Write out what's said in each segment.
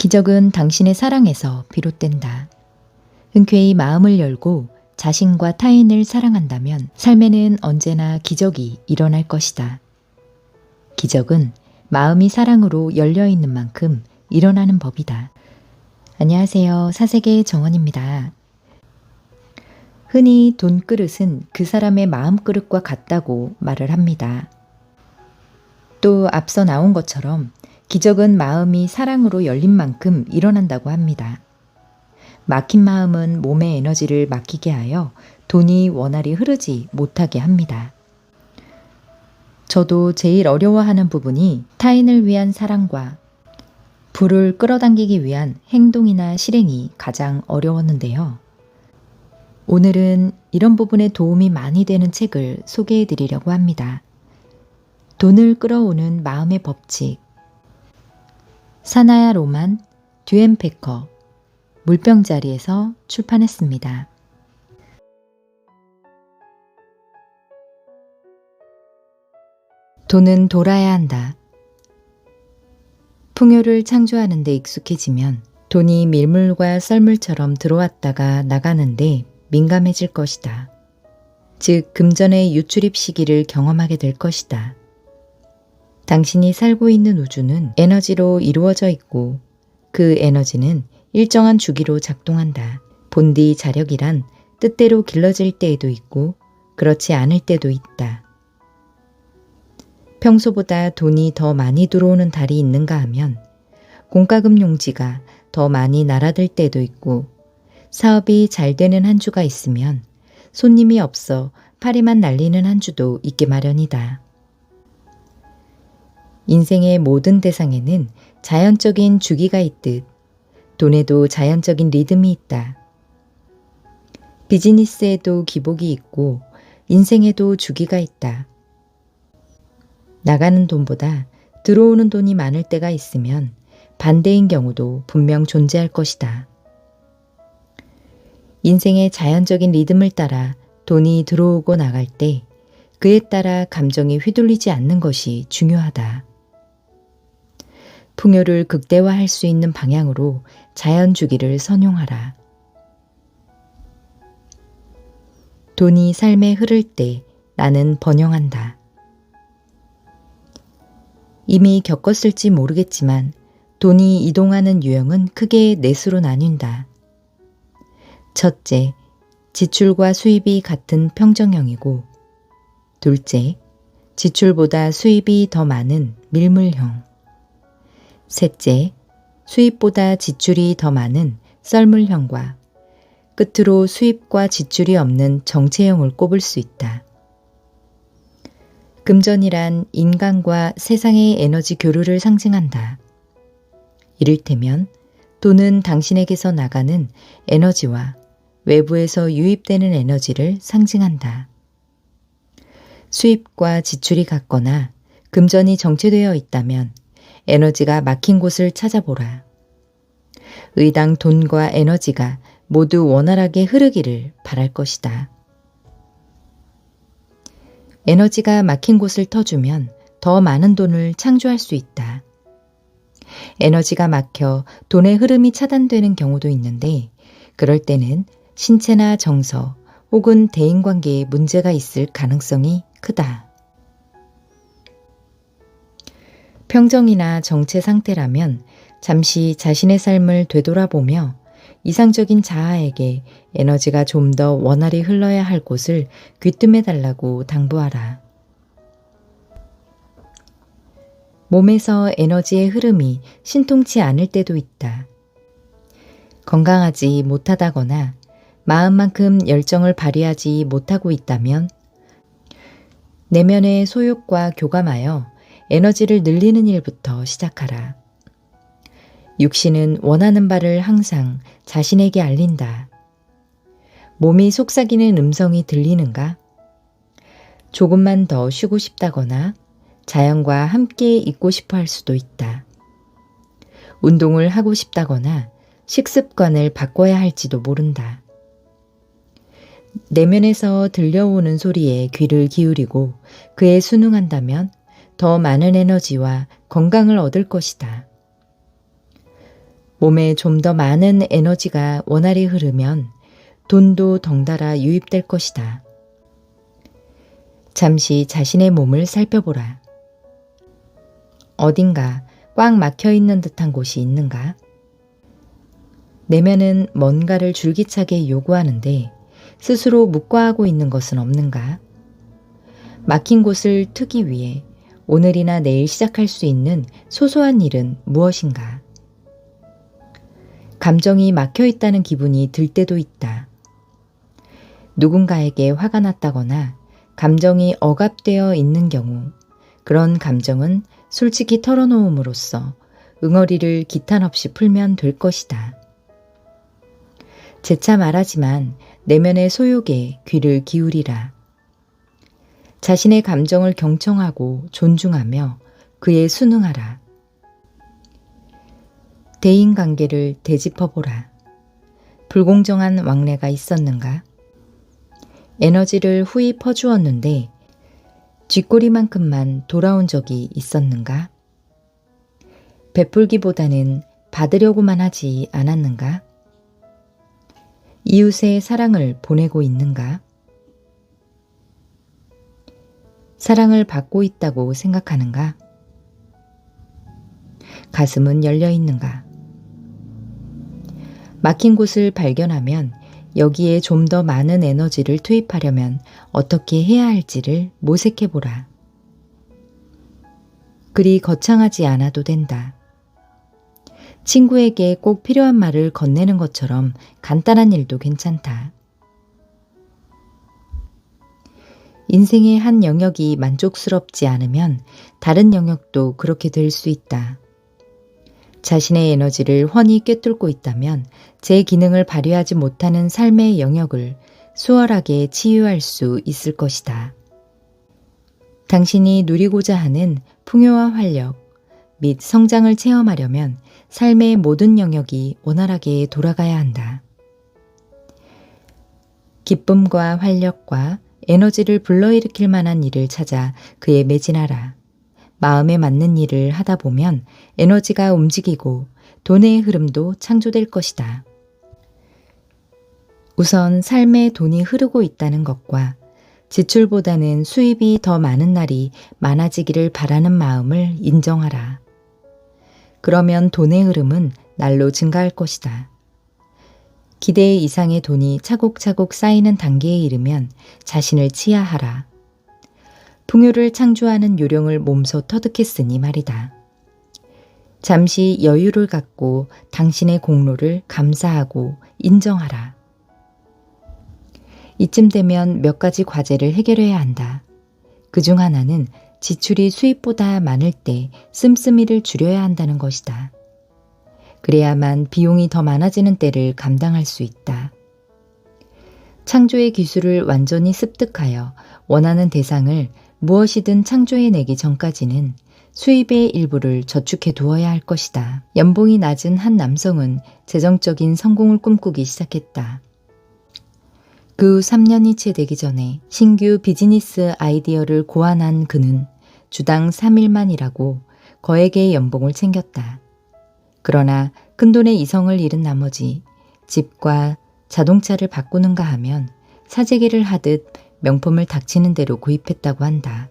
기적은 당신의 사랑에서 비롯된다. 흔쾌히 마음을 열고 자신과 타인을 사랑한다면 삶에는 언제나 기적이 일어날 것이다. 기적은 마음이 사랑으로 열려 있는 만큼 일어나는 법이다. 안녕하세요. 사세계 정원입니다. 흔히 돈 그릇은 그 사람의 마음 그릇과 같다고 말을 합니다. 또 앞서 나온 것처럼 기적은 마음이 사랑으로 열린 만큼 일어난다고 합니다. 막힌 마음은 몸의 에너지를 막히게 하여 돈이 원활히 흐르지 못하게 합니다. 저도 제일 어려워하는 부분이 타인을 위한 사랑과 불을 끌어당기기 위한 행동이나 실행이 가장 어려웠는데요. 오늘은 이런 부분에 도움이 많이 되는 책을 소개해 드리려고 합니다. 돈을 끌어오는 마음의 법칙. 사나야 로만 듀엠페커 물병자리에서 출판했습니다. 돈은 돌아야 한다. 풍요를 창조하는 데 익숙해지면 돈이 밀물과 썰물처럼 들어왔다가 나가는데 민감해질 것이다. 즉, 금전의 유출입 시기를 경험하게 될 것이다. 당신이 살고 있는 우주는 에너지로 이루어져 있고 그 에너지는 일정한 주기로 작동한다. 본디 자력이란 뜻대로 길러질 때에도 있고 그렇지 않을 때도 있다. 평소보다 돈이 더 많이 들어오는 달이 있는가 하면 공과금 용지가 더 많이 날아들 때도 있고 사업이 잘 되는 한 주가 있으면 손님이 없어 파리만 날리는 한 주도 있게 마련이다. 인생의 모든 대상에는 자연적인 주기가 있듯 돈에도 자연적인 리듬이 있다. 비즈니스에도 기복이 있고 인생에도 주기가 있다. 나가는 돈보다 들어오는 돈이 많을 때가 있으면 반대인 경우도 분명 존재할 것이다. 인생의 자연적인 리듬을 따라 돈이 들어오고 나갈 때 그에 따라 감정이 휘둘리지 않는 것이 중요하다. 풍요를 극대화할 수 있는 방향으로 자연 주기를 선용하라. 돈이 삶에 흐를 때 나는 번영한다. 이미 겪었을지 모르겠지만 돈이 이동하는 유형은 크게 넷으로 나뉜다. 첫째, 지출과 수입이 같은 평정형이고, 둘째, 지출보다 수입이 더 많은 밀물형. 셋째, 수입보다 지출이 더 많은 썰물형과 끝으로 수입과 지출이 없는 정체형을 꼽을 수 있다. 금전이란 인간과 세상의 에너지 교류를 상징한다. 이를테면 돈은 당신에게서 나가는 에너지와 외부에서 유입되는 에너지를 상징한다. 수입과 지출이 같거나 금전이 정체되어 있다면 에너지가 막힌 곳을 찾아보라. 의당 돈과 에너지가 모두 원활하게 흐르기를 바랄 것이다. 에너지가 막힌 곳을 터주면 더 많은 돈을 창조할 수 있다. 에너지가 막혀 돈의 흐름이 차단되는 경우도 있는데 그럴 때는 신체나 정서 혹은 대인관계에 문제가 있을 가능성이 크다. 평정이나 정체 상태라면 잠시 자신의 삶을 되돌아보며 이상적인 자아에게 에너지가 좀 더 원활히 흘러야 할 곳을 귀뜸해 달라고 당부하라. 몸에서 에너지의 흐름이 신통치 않을 때도 있다. 건강하지 못하다거나 마음만큼 열정을 발휘하지 못하고 있다면 내면의 소욕과 교감하여 에너지를 늘리는 일부터 시작하라. 육신은 원하는 바를 항상 자신에게 알린다. 몸이 속삭이는 음성이 들리는가? 조금만 더 쉬고 싶다거나 자연과 함께 있고 싶어 할 수도 있다. 운동을 하고 싶다거나 식습관을 바꿔야 할지도 모른다. 내면에서 들려오는 소리에 귀를 기울이고 그에 순응한다면 더 많은 에너지와 건강을 얻을 것이다. 몸에 좀 더 많은 에너지가 원활히 흐르면 돈도 덩달아 유입될 것이다. 잠시 자신의 몸을 살펴보라. 어딘가 꽉 막혀 있는 듯한 곳이 있는가? 내면은 뭔가를 줄기차게 요구하는데 스스로 묵과하고 있는 것은 없는가? 막힌 곳을 트기 위해 오늘이나 내일 시작할 수 있는 소소한 일은 무엇인가? 감정이 막혀 있다는 기분이 들 때도 있다. 누군가에게 화가 났다거나 감정이 억압되어 있는 경우 그런 감정은 솔직히 털어놓음으로써 응어리를 기탄 없이 풀면 될 것이다. 재차 말하지만 내면의 소욕에 귀를 기울이라. 자신의 감정을 경청하고 존중하며 그에 순응하라. 대인 관계를 되짚어보라. 불공정한 왕래가 있었는가? 에너지를 후이 퍼주었는데 쥐꼬리만큼만 돌아온 적이 있었는가? 베풀기보다는 받으려고만 하지 않았는가? 이웃의 사랑을 보내고 있는가? 사랑을 받고 있다고 생각하는가? 가슴은 열려 있는가? 막힌 곳을 발견하면 여기에 좀 더 많은 에너지를 투입하려면 어떻게 해야 할지를 모색해 보라. 그리 거창하지 않아도 된다. 친구에게 꼭 필요한 말을 건네는 것처럼 간단한 일도 괜찮다. 인생의 한 영역이 만족스럽지 않으면 다른 영역도 그렇게 될 수 있다. 자신의 에너지를 훤히 꿰뚫고 있다면 제 기능을 발휘하지 못하는 삶의 영역을 수월하게 치유할 수 있을 것이다. 당신이 누리고자 하는 풍요와 활력 및 성장을 체험하려면 삶의 모든 영역이 원활하게 돌아가야 한다. 기쁨과 활력과 에너지를 불러일으킬 만한 일을 찾아 그에 매진하라. 마음에 맞는 일을 하다 보면 에너지가 움직이고 돈의 흐름도 창조될 것이다. 우선 삶에 돈이 흐르고 있다는 것과 지출보다는 수입이 더 많은 날이 많아지기를 바라는 마음을 인정하라. 그러면 돈의 흐름은 날로 증가할 것이다. 기대 이상의 돈이 차곡차곡 쌓이는 단계에 이르면 자신을 치하하라. 풍요를 창조하는 요령을 몸소 터득했으니 말이다. 잠시 여유를 갖고 당신의 공로를 감사하고 인정하라. 이쯤 되면 몇 가지 과제를 해결해야 한다. 그 중 하나는 지출이 수입보다 많을 때 씀씀이를 줄여야 한다는 것이다. 그래야만 비용이 더 많아지는 때를 감당할 수 있다. 창조의 기술을 완전히 습득하여 원하는 대상을 무엇이든 창조해내기 전까지는 수입의 일부를 저축해 두어야 할 것이다. 연봉이 낮은 한 남성은 재정적인 성공을 꿈꾸기 시작했다. 그 후 3년이 채 되기 전에 신규 비즈니스 아이디어를 고안한 그는 주당 3일만 일하고 거액의 연봉을 챙겼다. 그러나 큰돈의 이성을 잃은 나머지 집과 자동차를 바꾸는가 하면 사재기를 하듯 명품을 닥치는 대로 구입했다고 한다.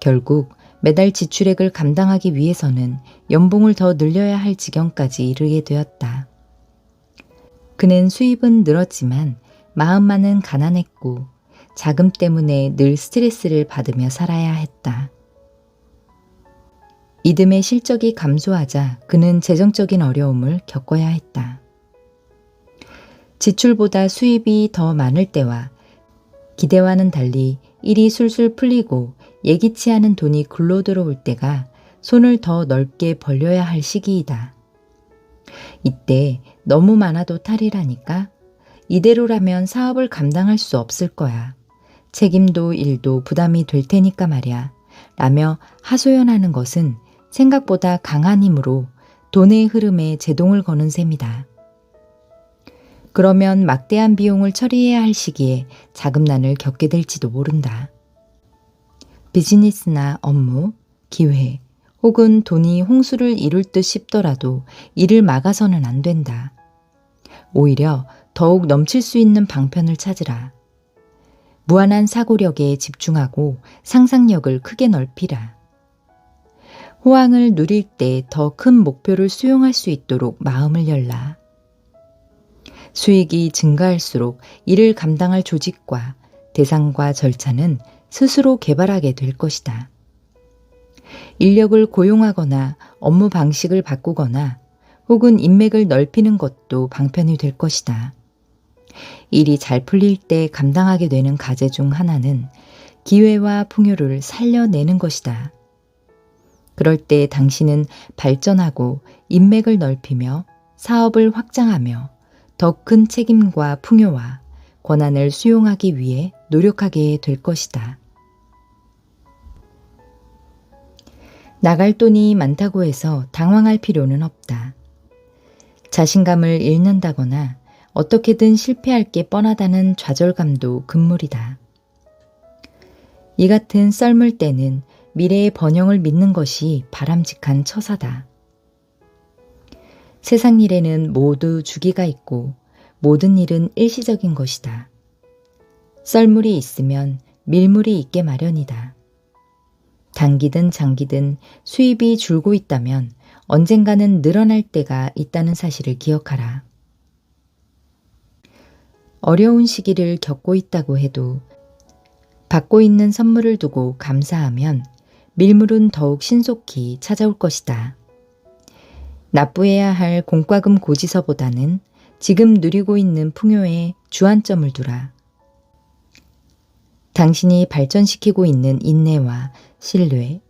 결국 매달 지출액을 감당하기 위해서는 연봉을 더 늘려야 할 지경까지 이르게 되었다. 그는 수입은 늘었지만 마음만은 가난했고 자금 때문에 늘 스트레스를 받으며 살아야 했다. 이듬해 실적이 감소하자 그는 재정적인 어려움을 겪어야 했다. 지출보다 수입이 더 많을 때와 기대와는 달리 일이 술술 풀리고 예기치 않은 돈이 굴러 들어올 때가 손을 더 넓게 벌려야 할 시기이다. 이때 너무 많아도 탈이라니까 이대로라면 사업을 감당할 수 없을 거야. 책임도 일도 부담이 될 테니까 말이야. 라며 하소연하는 것은 생각보다 강한 힘으로 돈의 흐름에 제동을 거는 셈이다. 그러면 막대한 비용을 처리해야 할 시기에 자금난을 겪게 될지도 모른다. 비즈니스나 업무, 기회, 혹은 돈이 홍수를 이룰 듯 싶더라도 이를 막아서는 안 된다. 오히려 더욱 넘칠 수 있는 방편을 찾으라. 무한한 사고력에 집중하고 상상력을 크게 넓히라. 호황을 누릴 때 더 큰 목표를 수용할 수 있도록 마음을 열라. 수익이 증가할수록 이를 감당할 조직과 대상과 절차는 스스로 개발하게 될 것이다. 인력을 고용하거나 업무 방식을 바꾸거나 혹은 인맥을 넓히는 것도 방편이 될 것이다. 일이 잘 풀릴 때 감당하게 되는 과제 중 하나는 기회와 풍요를 살려내는 것이다. 그럴 때 당신은 발전하고 인맥을 넓히며 사업을 확장하며 더 큰 책임과 풍요와 권한을 수용하기 위해 노력하게 될 것이다. 나갈 돈이 많다고 해서 당황할 필요는 없다. 자신감을 잃는다거나 어떻게든 실패할 게 뻔하다는 좌절감도 금물이다. 이 같은 썰물 때는 미래의 번영을 믿는 것이 바람직한 처사다. 세상 일에는 모두 주기가 있고 모든 일은 일시적인 것이다. 썰물이 있으면 밀물이 있게 마련이다. 단기든 장기든 수입이 줄고 있다면 언젠가는 늘어날 때가 있다는 사실을 기억하라. 어려운 시기를 겪고 있다고 해도 받고 있는 선물을 두고 감사하면 밀물은 더욱 신속히 찾아올 것이다. 납부해야 할 공과금 고지서보다는 지금 누리고 있는 풍요에 주안점을 두라. 당신이 발전시키고 있는 인내와 신뢰,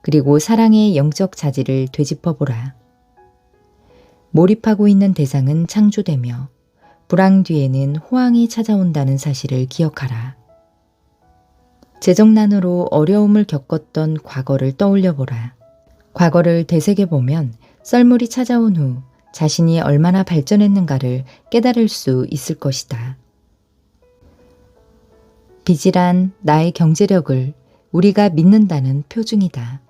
그리고 사랑의 영적 자질을 되짚어보라. 몰입하고 있는 대상은 창조되며 불황 뒤에는 호황이 찾아온다는 사실을 기억하라. 재정난으로 어려움을 겪었던 과거를 떠올려 보라. 과거를 되새겨보면 썰물이 찾아온 후 자신이 얼마나 발전했는가를 깨달을 수 있을 것이다. 비질한 나의 경제력을 우리가 믿는다는 표중이다.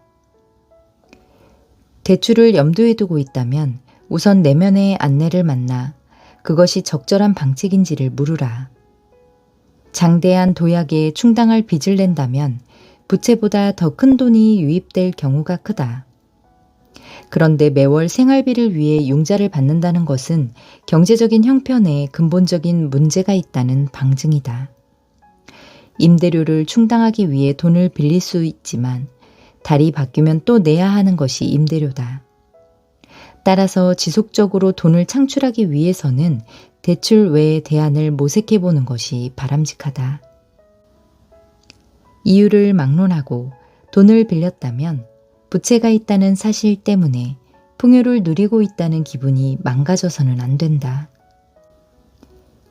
대출을 염두에 두고 있다면 우선 내면의 안내를 만나 그것이 적절한 방책인지를 물으라. 장대한 도약에 충당할 빚을 낸다면 부채보다 더 큰 돈이 유입될 경우가 크다. 그런데 매월 생활비를 위해 융자를 받는다는 것은 경제적인 형편에 근본적인 문제가 있다는 방증이다. 임대료를 충당하기 위해 돈을 빌릴 수 있지만 달이 바뀌면 또 내야 하는 것이 임대료다. 따라서 지속적으로 돈을 창출하기 위해서는 대출 외의 대안을 모색해 보는 것이 바람직하다. 이유를 막론하고 돈을 빌렸다면 부채가 있다는 사실 때문에 풍요를 누리고 있다는 기분이 망가져서는 안 된다.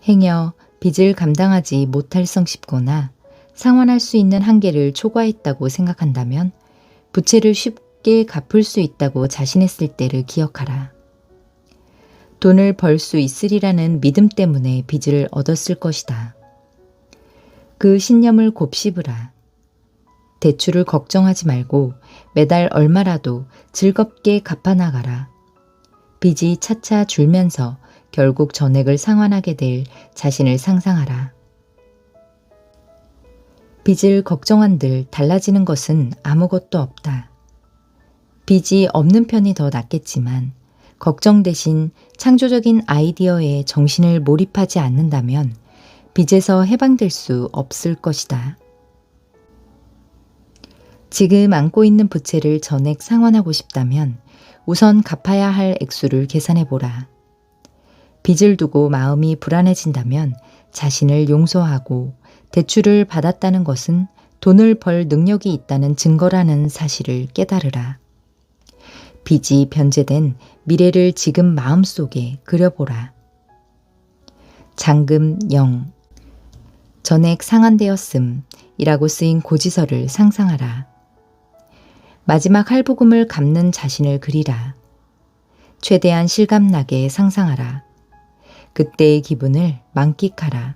행여 빚을 감당하지 못할 성싶거나 상환할 수 있는 한계를 초과했다고 생각한다면 부채를 쉽게 갚을 수 있다고 자신했을 때를 기억하라. 돈을 벌 수 있으리라는 믿음 때문에 빚을 얻었을 것이다. 그 신념을 곱씹으라. 대출을 걱정하지 말고 매달 얼마라도 즐겁게 갚아나가라. 빚이 차차 줄면서 결국 전액을 상환하게 될 자신을 상상하라. 빚을 걱정한들 달라지는 것은 아무것도 없다. 빚이 없는 편이 더 낫겠지만 걱정 대신 창조적인 아이디어에 정신을 몰입하지 않는다면 빚에서 해방될 수 없을 것이다. 지금 안고 있는 부채를 전액 상환하고 싶다면 우선 갚아야 할 액수를 계산해 보라. 빚을 두고 마음이 불안해진다면 자신을 용서하고 대출을 받았다는 것은 돈을 벌 능력이 있다는 증거라는 사실을 깨달으라. 빚이 변제된 미래를 지금 마음속에 그려보라. 잔금 0 전액 상환되었음 이라고 쓰인 고지서를 상상하라. 마지막 할부금을 갚는 자신을 그리라. 최대한 실감나게 상상하라. 그때의 기분을 만끽하라.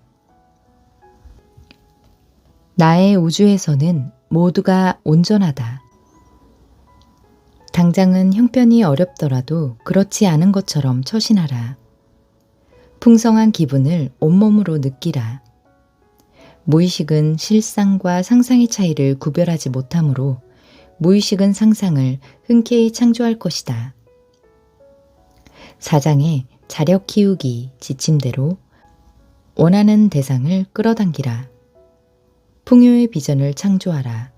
나의 우주에서는 모두가 온전하다. 당장은 형편이 어렵더라도 그렇지 않은 것처럼 처신하라. 풍성한 기분을 온몸으로 느끼라. 무의식은 실상과 상상의 차이를 구별하지 못하므로 무의식은 상상을 흔쾌히 창조할 것이다. 사장의 자력 키우기 지침대로 원하는 대상을 끌어당기라. 풍요의 비전을 창조하라.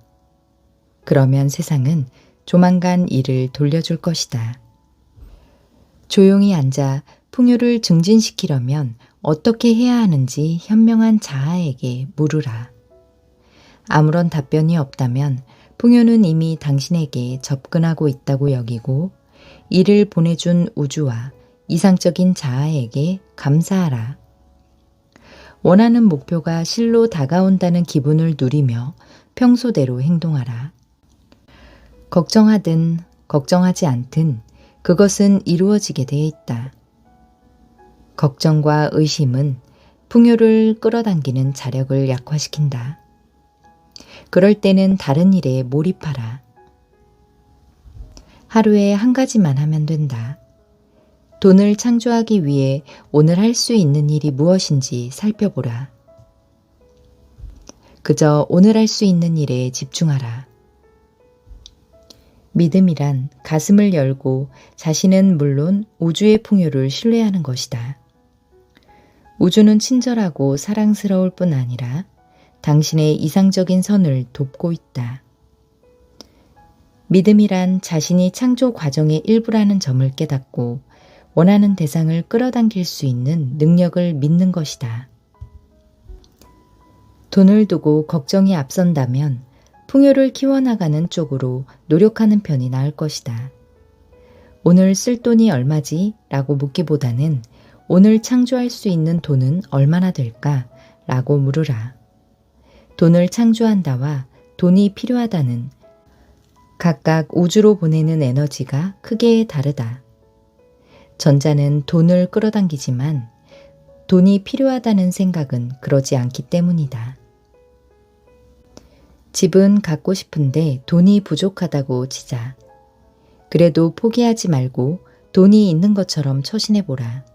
그러면 세상은 조만간 이를 돌려줄 것이다. 조용히 앉아 풍요를 증진시키려면 어떻게 해야 하는지 현명한 자아에게 물으라. 아무런 답변이 없다면 풍요는 이미 당신에게 접근하고 있다고 여기고 이를 보내준 우주와 이상적인 자아에게 감사하라. 원하는 목표가 실로 다가온다는 기분을 누리며 평소대로 행동하라. 걱정하든 걱정하지 않든 그것은 이루어지게 되어 있다. 걱정과 의심은 풍요를 끌어당기는 자력을 약화시킨다. 그럴 때는 다른 일에 몰입하라. 하루에 한 가지만 하면 된다. 돈을 창조하기 위해 오늘 할 수 있는 일이 무엇인지 살펴보라. 그저 오늘 할 수 있는 일에 집중하라. 믿음이란 가슴을 열고 자신은 물론 우주의 풍요를 신뢰하는 것이다. 우주는 친절하고 사랑스러울 뿐 아니라 당신의 이상적인 선을 돕고 있다. 믿음이란 자신이 창조 과정의 일부라는 점을 깨닫고 원하는 대상을 끌어당길 수 있는 능력을 믿는 것이다. 돈을 두고 걱정이 앞선다면 풍요를 키워나가는 쪽으로 노력하는 편이 나을 것이다. 오늘 쓸 돈이 얼마지? 라고 묻기보다는 오늘 창조할 수 있는 돈은 얼마나 될까? 라고 물으라. 돈을 창조한다와 돈이 필요하다는 각각 우주로 보내는 에너지가 크게 다르다. 전자는 돈을 끌어당기지만 돈이 필요하다는 생각은 그러지 않기 때문이다. 집은 갖고 싶은데 돈이 부족하다고 치자. 그래도 포기하지 말고 돈이 있는 것처럼 처신해 보라.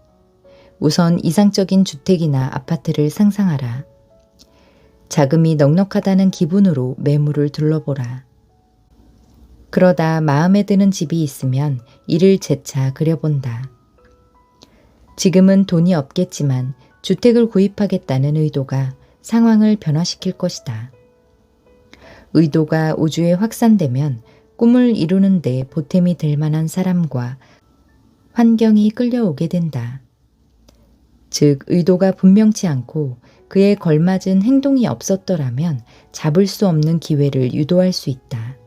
우선 이상적인 주택이나 아파트를 상상하라. 자금이 넉넉하다는 기분으로 매물을 둘러보라. 그러다 마음에 드는 집이 있으면 이를 재차 그려본다. 지금은 돈이 없겠지만 주택을 구입하겠다는 의도가 상황을 변화시킬 것이다. 의도가 우주에 확산되면 꿈을 이루는 데 보탬이 될 만한 사람과 환경이 끌려오게 된다. 즉, 의도가 분명치 않고 그에 걸맞은 행동이 없었더라면 잡을 수 없는 기회를 유도할 수 있다.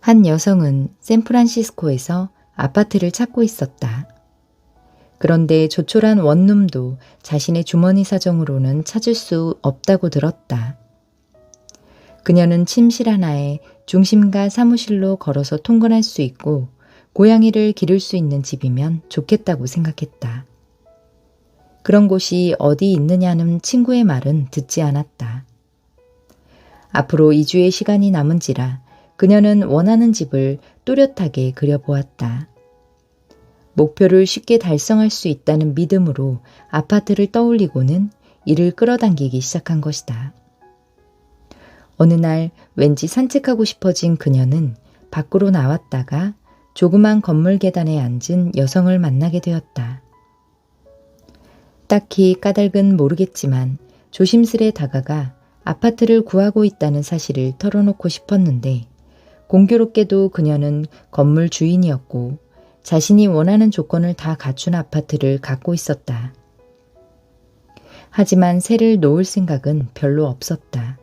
한 여성은 샌프란시스코에서 아파트를 찾고 있었다. 그런데 조촐한 원룸도 자신의 주머니 사정으로는 찾을 수 없다고 들었다. 그녀는 침실 하나에 중심가 사무실로 걸어서 통근할 수 있고 고양이를 기를 수 있는 집이면 좋겠다고 생각했다. 그런 곳이 어디 있느냐는 친구의 말은 듣지 않았다. 앞으로 2주의 시간이 남은지라 그녀는 원하는 집을 또렷하게 그려보았다. 목표를 쉽게 달성할 수 있다는 믿음으로 아파트를 떠올리고는 이를 끌어당기기 시작한 것이다. 어느 날 왠지 산책하고 싶어진 그녀는 밖으로 나왔다가 조그만 건물 계단에 앉은 여성을 만나게 되었다. 딱히 까닭은 모르겠지만 조심스레 다가가 아파트를 구하고 있다는 사실을 털어놓고 싶었는데 공교롭게도 그녀는 건물 주인이었고 자신이 원하는 조건을 다 갖춘 아파트를 갖고 있었다. 하지만 새를 놓을 생각은 별로 없었다.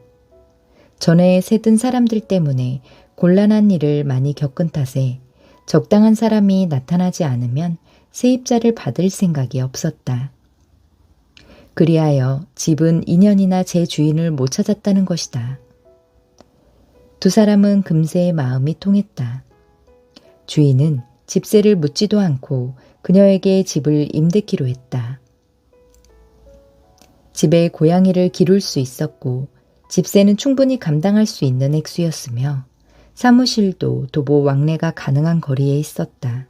전에 세든 사람들 때문에 곤란한 일을 많이 겪은 탓에 적당한 사람이 나타나지 않으면 세입자를 받을 생각이 없었다. 그리하여 집은 2년이나 제 주인을 못 찾았다는 것이다. 두 사람은 금세 마음이 통했다. 주인은 집세를 묻지도 않고 그녀에게 집을 임대키로 했다. 집에 고양이를 기를 수 있었고 집세는 충분히 감당할 수 있는 액수였으며 사무실도 도보 왕래가 가능한 거리에 있었다.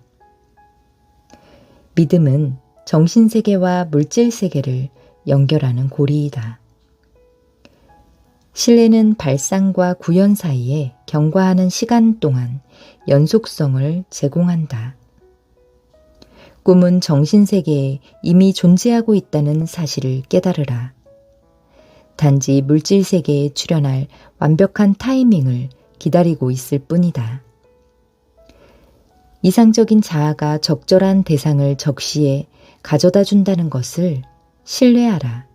믿음은 정신세계와 물질세계를 연결하는 고리이다. 신뢰는 발상과 구현 사이에 경과하는 시간 동안 연속성을 제공한다. 꿈은 정신세계에 이미 존재하고 있다는 사실을 깨달으라. 단지 물질 세계에 출현할 완벽한 타이밍을 기다리고 있을 뿐이다. 이상적인 자아가 적절한 대상을 적시에 가져다 준다는 것을 신뢰하라.